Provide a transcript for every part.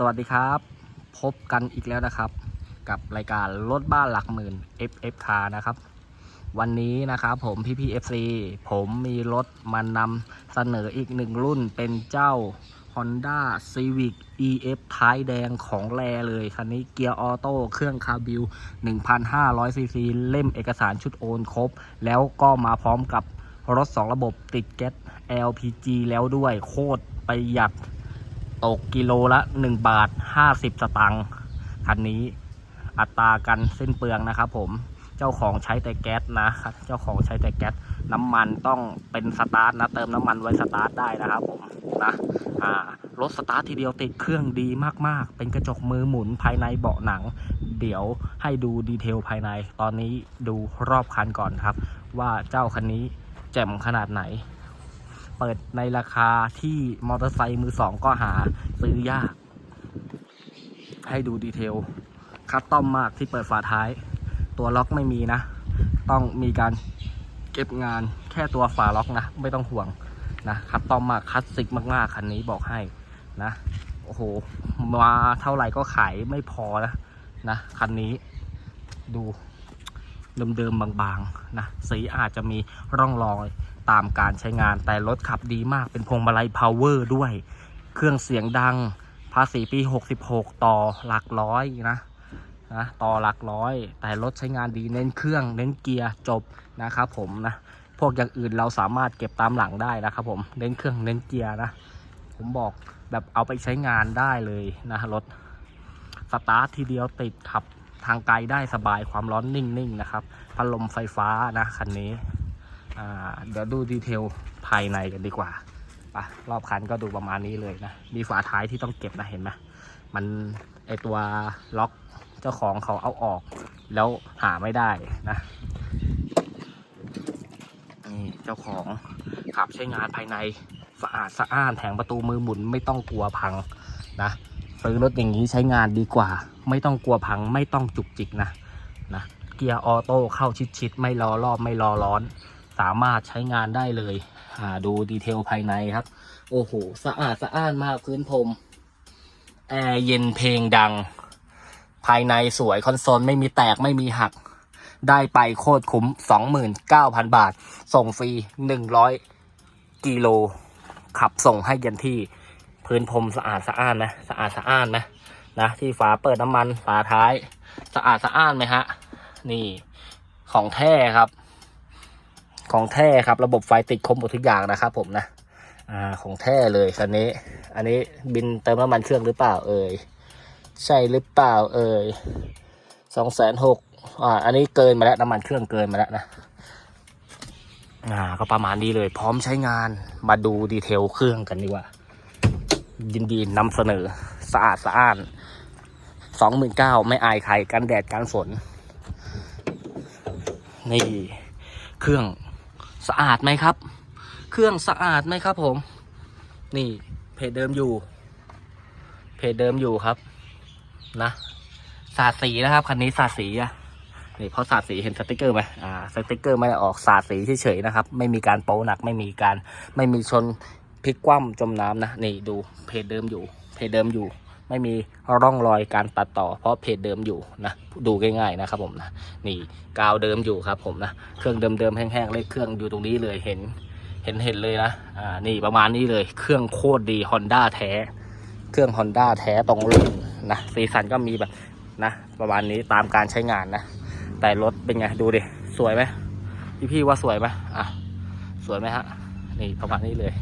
สวัสดีครับ พบกันอีกแล้วนะครับ กับรายการรถบ้านหลักหมื่น FF Car นะครับ วันนี้นะครับผมพี่พี FC ผมมีรถมานำเสนออีกหนึ่งรุ่นเป็นเจ้า Honda Civic EF ท้ายแดงของแรเลย คันนี้เกียร์ออโต้เครื่องคาบิล1,500ซีซีเล่มเอกสารชุดโอนครบ แล้วก็มาพร้อมกับรถ 2 ระบบติดแก๊ส LPG แล้วด้วยโคตรประหยัด ตกกิโลละ1บาท50 สตางค์คันนี้อัตรากันสิ้นเปลืองนะครับผมเจ้าของใช้แต่แก๊สนะครับเจ้าของใช้แต่แก๊สน้ำมันต้องเป็นสตาร์ทนะเติมน้ำมันไว้สตาร์ทได้นะครับผมนะอ่ารถสตาร์ททีเดียวติดเครื่องดีมากๆ เป็นกระจกมือหมุนภายในเบาะหนัง เดี๋ยวให้ดูดีเทลภายใน ตอนนี้ดูรอบคันก่อนครับ ว่าเจ้าคันนี้แจ่มขนาดไหน เปิดในราคาที่มอเตอร์ไซค์มือสองก็หาซื้อยาก ให้ดูดีเทล คัสตอมมากที่เปิดฝาท้าย ตัวล็อกไม่มีนะ ต้องมีการเก็บงานแค่ตัวฝาล็อกนะ ไม่ต้องห่วงนะคัสตอมมากคลาสสิกมากๆคันนี้บอกให้นะโอ้โหมาเท่าไหร่ก็ขายไม่พอนะนะคันนี้ดูเดิมๆบางๆนะสีอาจจะมีร่องรอย ตามการใช้งาน แต่รถขับดีมากเป็นพวงมาลัยพาวเวอร์ด้วย เครื่องเสียงดัง ภาษีปี 66 ต่อหลักร้อยนะนะต่อหลักร้อย แต่รถใช้งานดีเน้นเครื่องเน้นเกียร์จบนะครับผมนะพวกอย่างอื่นเราสามารถเก็บตามหลังได้นะครับผมเน้นเครื่องเน้นเกียร์นะผมบอกแบบเอาไปใช้งานได้เลยนะรถสตาร์ททีเดียวติดขับทางไกลได้สบายความร้อนนิ่งๆนะครับพัดลมไฟฟ้านะคันนี้ เดี๋ยวดูดีเทลภายในกันดีกว่าปะรอบคันก็ดูประมาณนี้เลยนะ มีฝาท้ายที่ต้องเก็บนะเห็นไหมมันไอตัวล็อกเจ้าของเขาเอาออก แล้วหาไม่ได้นะนี่เจ้าของขับใช้งานภายในสะอาดสะอ้านแผงประตูมือหมุนไม่ต้องกลัวพังนะซื้อรถอย่างนี้ใช้งานดีกว่า ไม่ต้องกลัวพังไม่ต้องจุกจิกนะนะเกียร์ออโต้เข้าชิดๆ ไม่รอรอบไม่รอร้อน สามารถใช้งานได้เลยอ่าดูดีเทลภายในครับ โอ้โหสะอาดสะอ้านมากพื้นพรมแอร์เย็นเพลงดัง ภายในสวยคอนโซลไม่มีแตกไม่มีหัก ได้ไปโคตรคุ้ม 29,000 บาท ส่งฟรี 100 กิโล ขับส่งให้ยันที่พื้นพรมสะอาดสะอ้านนะสะอาดสะอ้านนะนะที่ฝาเปิดน้ำมันฝาท้าย สะอาดสะอ้านไหมฮะ นี่ของแท้ครับ ของแท้ครับ ระบบไฟติดครบหมดทุกอย่างนะครับผมนะอ่าของแท้เลยคันนี้ อันนี้บินเติมน้ำมันเครื่องหรือเปล่าเอ่ยใช่หรือเปล่าเอ่ยสองแสนหกอ่าอันนี้เกินมาแล้วน้ำมันเครื่องเกินมาแล้วนะอ่าก็ประมาณนี้เลย พร้อมใช้งานมาดูดีเทลเครื่องกันดีกว่า ยินดีนำเสนอสะอาดสะอ้านสองหมื่นเก้าไม่อายใครกันแดดกันฝน นี่ เครื่อง สะอาดไหมครับ เครื่องสะอาดไหมครับผม นี่เพจเดิมอยู่ เพจเดิมอยู่ครับ นะสาดสีนะครับคันนี้สาดสีอะนี่เพราะสาดสีเห็นสติกเกอร์ไหมอ่าสติกเกอร์ไม่ได้ออกสาดสีเฉยๆนะครับ ไม่มีการโป๊หนักไม่มีการไม่มีชนพลิกคว่ำจมน้ำนะนี่ดูเพจเดิมอยู่ เพจเดิมอยู่ ไม่มีร่องรอยการตัดต่อ เพราะเพจเดิมอยู่นะดูง่ายๆนะครับผมนะนี่กาวเดิมอยู่ครับผมนะเครื่องเดิมๆแห้งๆเลขเครื่องอยู่ตรงนี้เลยเห็นเห็นเห็นเลยนะอ่านี่ประมาณนี้เลยเครื่องโคตรดี Honda แท้ เครื่อง Honda แท้ตรงรุ่นนะสีสันก็มีแบบนะประมาณนี้ตามการใช้งานนะ แต่รถเป็นไงดูดิสวยไหมพี่พี่ๆว่าสวยไหมอะสวยไหมฮะนี่ประมาณนี้เลย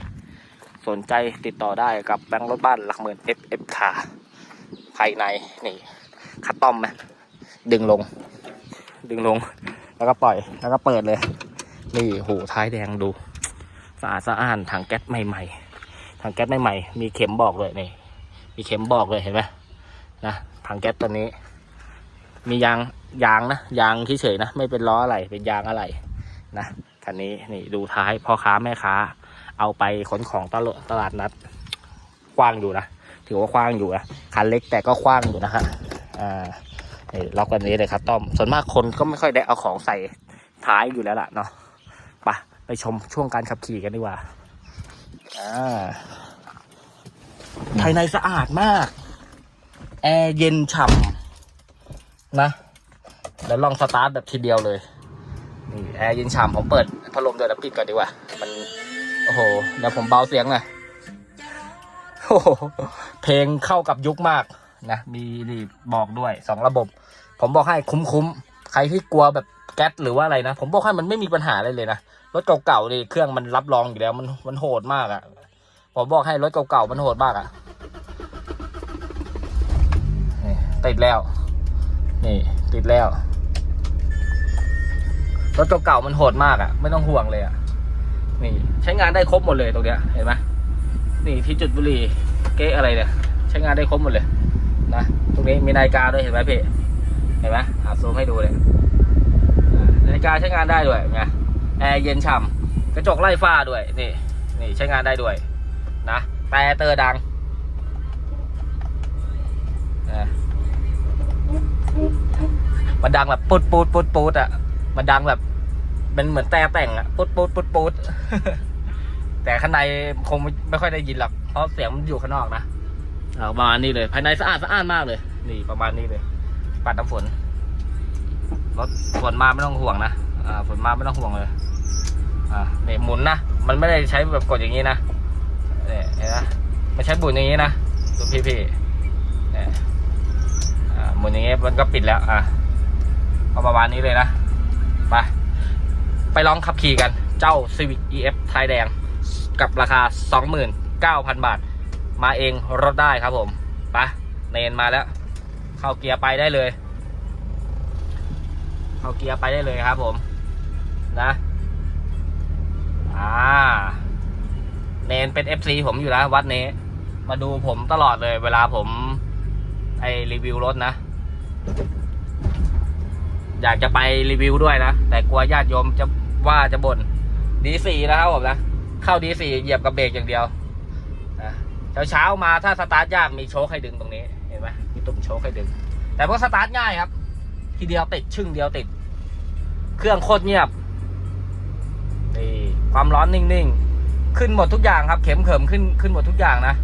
สนใจติดต่อได้กับแบงค์รถบ้านหลักหมื่น F F ขาภายในนี่คัดต้อมไหมดึงลง ดึงลง แล้วก็ปล่อยแล้วก็เปิดเลย นี่โหท้ายแดงดู สะอาดสะอ้านถังแก๊สใหม่ๆถังแก๊สใหม่ๆมีเข็มบอกเลยนี่ มีเข็มบอกเลยเห็นไหมนะถังแก๊สตัวนี้ มียางยางนะยางเฉยๆนะ ไม่เป็นล้ออะไรเป็นยางอะไรนะคันนี้นี่ดูท้ายพ่อค้าแม่ค้า เอาไปขนของตลาดตลาดนัดกว้างอยู่นะถือว่ากว้างอยู่นะคันเล็กแต่ก็กว้างอยู่นะฮะอ่าล็อกกันนี้เลยครับต้อมส่วนมากคนก็ไม่ค่อยได้เอาของใส่ท้ายอยู่แล้วล่ะเนาะไปไปชมช่วงการขับขี่กันดีกว่าอ่าภายในสะอาดมาก แอร์เย็นฉ่ำนะเดี๋ยวลองสตาร์ทแบบทีเดียวเลยนี่แอร์เย็นฉ่ำผมเปิดพัดลมด้วยแล้วปิดก่อนดีกว่า มัน โอ้โห เดี๋ยวผมเบาเสียงหน่อยโอ้โห เพลงเข้ากับยุคมากนะ มีนี่บอกด้วยสองระบบ ผมบอกให้คุ้มๆ ใครที่กลัวแบบแก๊สหรือว่าอะไรนะ ผมบอกให้มันไม่มีปัญหาอะไรเลยนะ รถเก่าๆนี่เครื่องมันรับรองอยู่แล้ว มันมันโหดมากอะ่ะ ผมบอกให้รถเก่าๆมันโหดมากอะ่ะนี่ติดแล้ว นี่ ติดแล้ว รถเก่าๆมันโหดมากอะ่ะ ไม่ต้องห่วงเลยอะ่ะ นี่ใช้งานได้ครบหมดเลยตรงเนี้ยเห็นไหมนี่ที่จุดบุหรี่เก๊อะไรเนี่ยใช้งานได้ครบหมดเลยนะตรงนี้มีนาฬิกาด้วยเห็นไหมพี่เห็นไหมอะซูมให้ดูเลยนาฬิกาใช้งานได้ด้วยไงแอร์เย็นฉ่ำกระจกไล่ฟ้าด้วยนี่นี่ใช้งานได้ด้วยนะแต่เตอร์ดังนะมันดังแบบปุดปุดปุดปุดอะมันดังแบบ เป็นเหมือนแต่แต่งอะปุ๊ดปุ๊ดปุ๊ดปุ๊ดแต่ข้างในคงไม่ไม่ค่อยได้ยินหรอกเพราะเสียงมันอยู่ข้างนอกนะอ่าประมาณนี้เลย ภายในสะอาดสะอาดมากเลย นี่ประมาณนี้เลย ปัดน้ำฝนรถฝนมาไม่ต้องห่วงนะอ่าฝนมาไม่ต้องห่วงเลย อ่าเนี่ยหมุนนะมันไม่ได้ใช้แบบกดอย่างนี้นะเนี่ยเห็นไหมไม่ใช้บุนอย่างนี้นะดูพี่พี่ๆเนี่ยอ่าหมุนอย่างนี้มันก็ปิดแล้ว อะก็ประมาณนี้เลยนะไป ไปลองขับขี่กันเจ้า Civic EF ไทยแดง กับราคา 29,000 บาท มาเองรถได้ครับผมไปเนนมาแล้ว เข้าเกียร์ไปได้เลย เข้าเกียร์ไปได้เลยครับผมนะอ่าเนนเป็น FC ผมอยู่แล้ววัดนี้มาดูผมตลอดเลย เวลาผมไอรีวิวรถนะ อยากจะไปรีวิวด้วยนะ แต่กลัวญาติโยมจะ ว่าจะบ่นดีสี่นะครับผมนะ เข้าดีสี่เหยียบกับเบรกอย่างเดียวเช้าเช้าๆมาถ้าสตาร์ทยากมีโชคให้ดึงตรงนี้เห็นไหมมีตุ่มโชคให้ดึง แต่พวกสตาร์ทง่ายครับ ทีเดียวติดชึ่งเดียวติด เครื่องโคตรเงียบนี่ความร้อนนิ่งๆ ขึ้นหมดทุกอย่างครับ เข็มเขิมขึ้นขึ้นหมดทุกอย่างนะ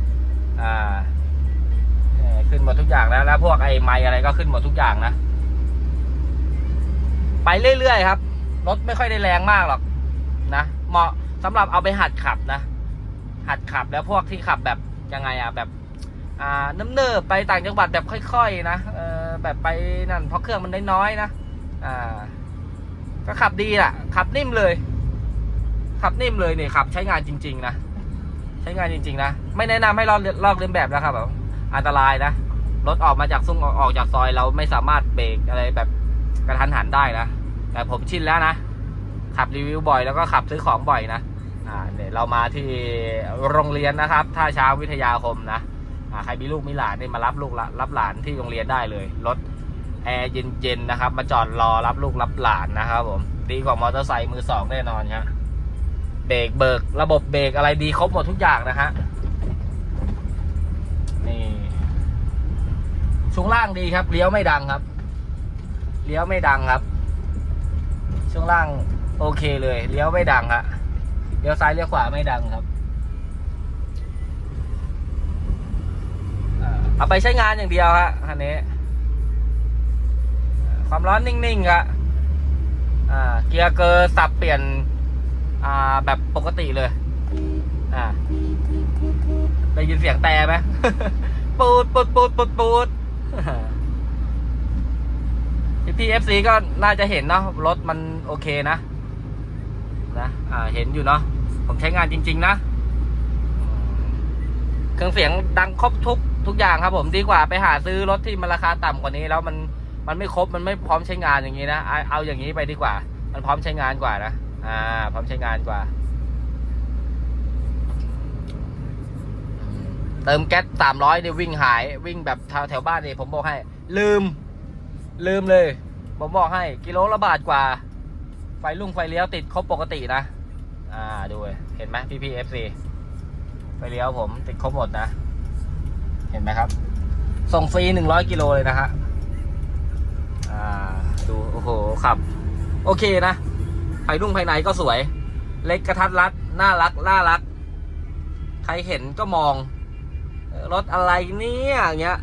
อ่าขึ้นหมดทุกอย่างแล้วแล้วพวกไอ้ไม้อะไรก็ขึ้นหมดทุกอย่างนะ ไปเรื่อยๆครับ รถไม่ค่อยได้แรงมากหรอกนะเหมาะสำหรับเอาไปหัดขับนะ หัดขับแล้วพวกที่ขับแบบยังไงอะแบบอ่าน้ำเนิบไปต่างจังหวัดแบบค่อยๆนะเออแบบไปนั่นเพราะเครื่องมันน้อยๆนะอ่าก็ขับดีแหละขับนิ่มเลย ขับนิ่มเลยเนี่ยขับ ใช้งานจริง ๆ นะใช้งานจริง ๆ นะ ไม่แนะนำให้ลอกลอกเลียนแบบนะครับแบบอันตรายนะรถออกมาจากซุ้งออกจากซอยเราไม่สามารถเบรกอะไรแบบกระทันหันได้นะ แต่ผมชินแล้วนะ ขับรีวิวบ่อยแล้วก็ขับซื้อของบ่อยนะอ่าเนี่ยเรามาที่โรงเรียนนะครับ ท่าช้างวิทยาคมนะอ่าใครมีลูกมีหลานเนี่ยมารับลูกละรับหลานที่โรงเรียนได้เลยรถแอร์เย็นๆนะครับ มาจอดรอรับลูกรับหลานนะครับผมดีกว่ามอเตอร์ไซค์มือสองแน่นอนครับเบรกเบิกระบบเบรกอะไรดีครบหมดทุกอย่างนะฮะนี่ช่วงล่างดีครับเลี้ยวไม่ดังครับเลี้ยวไม่ดังครับ ช่วงล่างโอเคเลยเลี้ยวไม่ดังฮะเลี้ยวซ้ายเลี้ยวขวาไม่ดังครับเอาไปใช้งานอย่างเดียวฮะคันนี้ ความร้อนนิ่งๆครับเกียร์เกอร์สับเปลี่ยนแบบปกติเลยได้ยินเสียงแต่ไหมปูดปูดปูดปูดปูด พี่เอฟซีก็น่าจะเห็นเนาะรถมันโอเคนะนะอ่าเห็นอยู่เนาะผมใช้งานจริง ๆ นะ เครื่องเสียงดังครบทุกทุกอย่างครับผมดีกว่าไปหาซื้อรถที่มันราคาต่ำกว่านี้ แล้วมันมันไม่ครบมันไม่พร้อมใช้งานอย่างนี้นะเอาอย่างนี้ไปดีกว่า มันพร้อมใช้งานกว่านะอ่า พร้อมใช้งานกว่า เติมแก๊สสามร้อยเนี่ยวิ่งหายวิ่งแบบแถวแถวบ้านนี่ผมบอกให้ ลืม ลืมเลย ผมบอกให้กิโลละบาทกว่า ไฟลุ่งไฟเลี้ยวติดครบปกตินะ อ่าดูเห็นไหมพี่พีเอฟซีไฟเลี้ยวผมติดครบหมดนะ เห็นไหมครับ ส่งฟรีหนึ่งร้อยกิโลเลยนะฮะอ่าดูโอ้โหขับ โอเคนะไฟลุ่งภายในก็สวย เล็กกระทัดรัดน่ารักน่ารัก ใครเห็นก็มองรถอะไรเนี่ยอย่างเงี้ย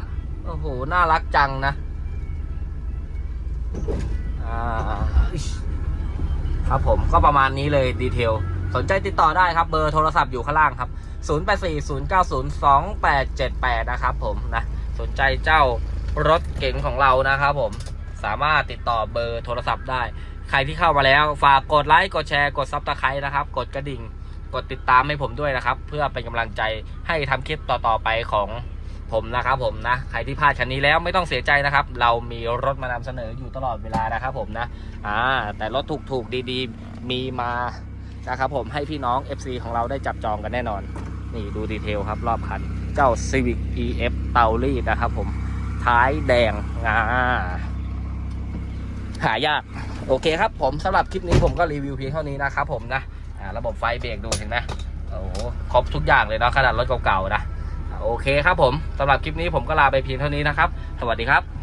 โอ้โหน่ารักจังนะ ครับผมก็ประมาณนี้เลยดีเทล สนใจติดต่อได้ครับเบอร์โทรศัพท์อยู่ข้างล่างครับ 0840902878 นะครับผมนะ สนใจเจ้ารถเก๋งของเรานะครับผมสามารถติดต่อเบอร์โทรศัพท์ได้ ใครที่เข้ามาแล้ว ฝากกดไลค์กดแชร์กดซับสไครต์นะครับ กดกระดิ่ง กดติดตามให้ผมด้วยนะครับ เพื่อเป็นกำลังใจให้ทำคลิปต่อๆไปของ ผมนะครับผมนะใครที่พลาดคันนี้แล้วไม่ต้องเสียใจนะครับ เรามีรถมานำเสนออยู่ตลอดเวลานะครับผมนะอ่าแต่รถถูกๆดีๆ มีมานะครับผมให้พี่น้อง FC ของเราได้จับจองกันแน่นอน นี่ดูดีเทลครับรอบคัน เจ้า Civic EF เตารีดนะครับผมท้ายแดงอ่าหายาก โอเคครับผมสำหรับคลิปนี้ผมก็รีวิวเพียงเท่านี้นะครับผมนะระบบไฟเบรกดูเห็นไหมโอ้โหครบทุกอย่างเลยเนาะขนาดรถเก่าๆนะ โอเคครับผมสำหรับคลิปนี้ผมก็ลาไปเพียงเท่านี้นะครับ สวัสดีครับ